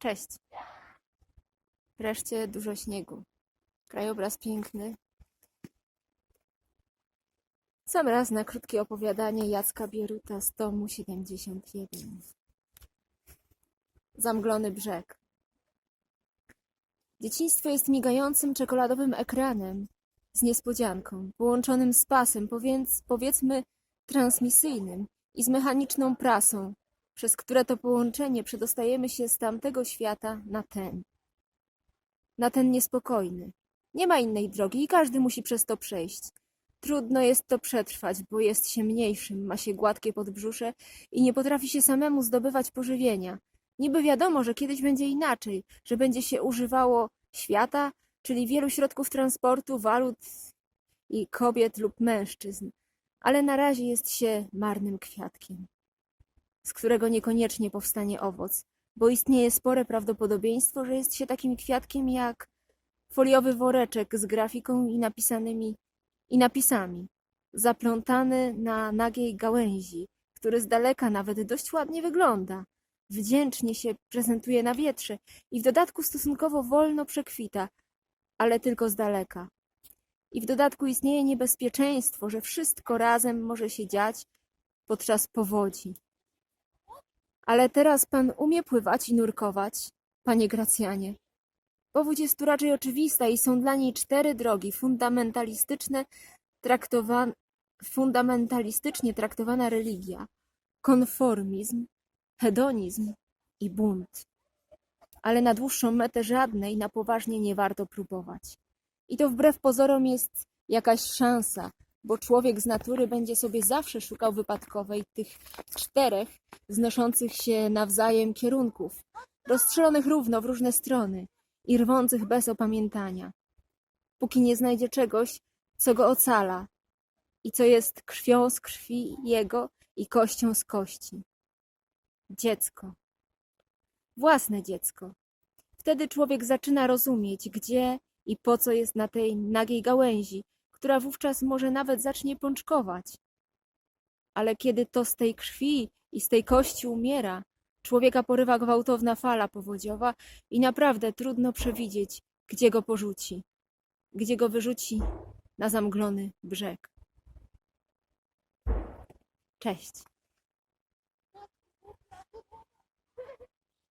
Cześć. Wreszcie dużo śniegu. Krajobraz piękny. Sam raz na krótkie opowiadanie Jacka Bieruta z tomu 71. Zamglony brzeg. Dzieciństwo jest migającym czekoladowym ekranem z niespodzianką, połączonym z pasem, powiedz, powiedzmy transmisyjnym i z mechaniczną prasą, przez które to połączenie przedostajemy się z tamtego świata na ten. Na ten niespokojny. Nie ma innej drogi i każdy musi przez to przejść. Trudno jest to przetrwać, bo jest się mniejszym, ma się gładkie podbrzusze i nie potrafi się samemu zdobywać pożywienia. Niby wiadomo, że kiedyś będzie inaczej, że będzie się używało świata, czyli wielu środków transportu, walut i kobiet lub mężczyzn, ale na razie jest się marnym kwiatkiem z którego niekoniecznie powstanie owoc, bo istnieje spore prawdopodobieństwo, że jest się takim kwiatkiem jak foliowy woreczek z grafiką i napisanymi i napisami, zaplątany na nagiej gałęzi, który z daleka nawet dość ładnie wygląda, wdzięcznie się prezentuje na wietrze i w dodatku stosunkowo wolno przekwita, ale tylko z daleka. I w dodatku istnieje niebezpieczeństwo, że wszystko razem może się dziać podczas powodzi. Ale teraz pan umie pływać i nurkować, panie Gracjanie. Powódź jest tu raczej oczywista i są dla niej cztery drogi fundamentalistyczne, traktowa- fundamentalistycznie traktowana religia, konformizm, hedonizm i bunt. Ale na dłuższą metę żadnej na poważnie nie warto próbować. I to wbrew pozorom jest jakaś szansa, bo człowiek z natury będzie sobie zawsze szukał wypadkowej tych czterech znoszących się nawzajem kierunków, rozstrzelonych równo w różne strony i rwących bez opamiętania, póki nie znajdzie czegoś, co go ocala i co jest krwią z krwi jego i kością z kości. Dziecko. Własne dziecko. Wtedy człowiek zaczyna rozumieć, gdzie i po co jest na tej nagiej gałęzi, która wówczas może nawet zacznie pączkować. Ale kiedy to z tej krwi i z tej kości umiera, człowieka porywa gwałtowna fala powodziowa i naprawdę trudno przewidzieć, gdzie go porzuci, gdzie go wyrzuci na zamglony brzeg. Cześć.